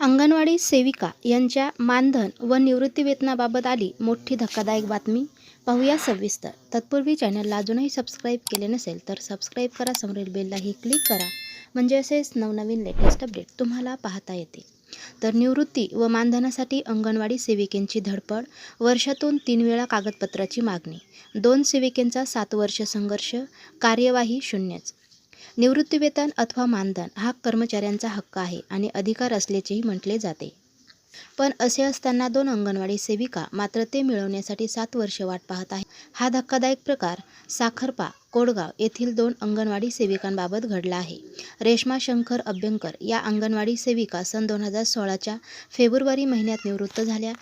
अंगणवाडी सेविका यांच्या मानधन व निवृत्तीवेतनाबाबत आली मोठी धक्कादायक बातमी. पाहूया सविस्तर. तत्पूर्वी चॅनलला अजूनही सबस्क्राईब केले नसेल तर सबस्क्राईब करा. समोरील बेललाही क्लिक करा. म्हणजे असेच नवनवीन लेटेस्ट अपडेट तुम्हाला पाहता येतील. तर निवृत्ती व मानधनासाठी अंगणवाडी सेविकेंची धडपड. वर्षातून तीन वेळा कागदपत्राची मागणी. दोन सेविकेंचा सात वर्ष संघर्ष. कार्यवाही शून्यच. निवृत्तीवेतन अथवा मानधन हा कर्मचाऱ्यांचा हक्क आहे आणि अधिकार असल्याचेही म्हटले जाते. पण असे असताना दोन अंगणवाडी सेविका मात्र ते मिळवण्यासाठी सात वर्षे वाट पाहत आहे हा धक्कादायक प्रकार साखरपा कोडगाव येथील दोन अंगणवाडी सेविकांबाबत घडला आहे. रेश्मा शंकर अभ्यंकर या अंगणवाडी सेविका सन दोन हजार सोळाच्या फेब्रुवारी महिन्यात निवृत्त झाल्या.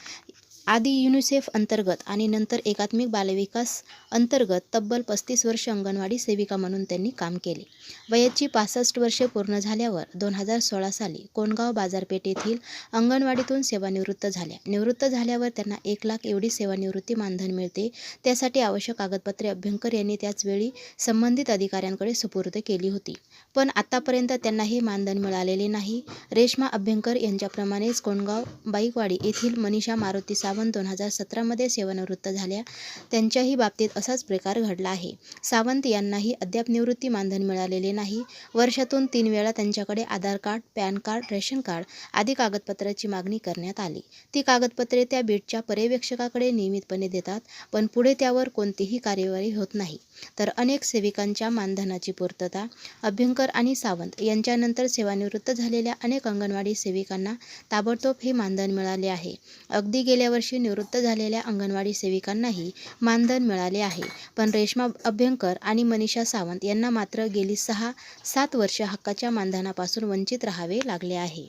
आधी युनिसेफ अंतर्गत आणि नंतर एकात्मिक बालविकास अंतर्गत तब्बल पस्तीस वर्ष अंगणवाडी सेविका म्हणून त्यांनी काम केले. वयाची पासष्ट वर्षे पूर्ण झाल्यावर दोन हजार सोळा साली कोंडगाव बाजारपेठ येथील अंगणवाडीतून सेवानिवृत्त झाल्या. निवृत्त झाल्यावर त्यांना एक लाख एवढी सेवानिवृत्ती मानधन मिळते. त्यासाठी आवश्यक कागदपत्रे अभ्यंकर यांनी त्याचवेळी संबंधित अधिकाऱ्यांकडे सुपूर्द केली होती. पण आतापर्यंत त्यांना हे मानधन मिळालेले नाही. रेश्मा अभ्यंकर यांच्याप्रमाणेच कोंडगाव बाईकवाडी येथील मनीषा मारुती सावंत दोन हजार सतरामध्ये सेवानिवृत्त झाल्या. त्यांच्याही बाबतीत असाच प्रकार घडला आहे. सावंत यांनाही अद्याप निवृत्ती मानधन मिळालेले नाही. वर्षातून तीन वेळा त्यांच्याकडे Aadhaar card PAN card ration card आदी कागदपत्राची मागणी करण्यात आली. ती कागदपत्रे त्या बीटच्या पर्यवेक्षकाकडे नियमितपणे देतात पण पुढे त्यावर कोणतीही कार्यवाही होत नाही. तर अनेक सेविकांच्या मानधनाची पूर्तता अभ्यंकर आणि सावंत यांच्यानंतर सेवानिवृत्त झालेल्या अनेक अंगणवाडी सेविकांना ताबडतोब हे मानधन मिळाले आहे. अगदी गेल्या वर्षी निवृत्त झालेल्या अंगणवाडी सेविकांनाही मानधन मिळाले आहे. पण रेश्मा अभ्यंकर आणि मनीषा सावंत यांना मात्र गेली सहा सात वर्ष हक्काच्या मानधनापासून वंचित राहावे लागले आहे.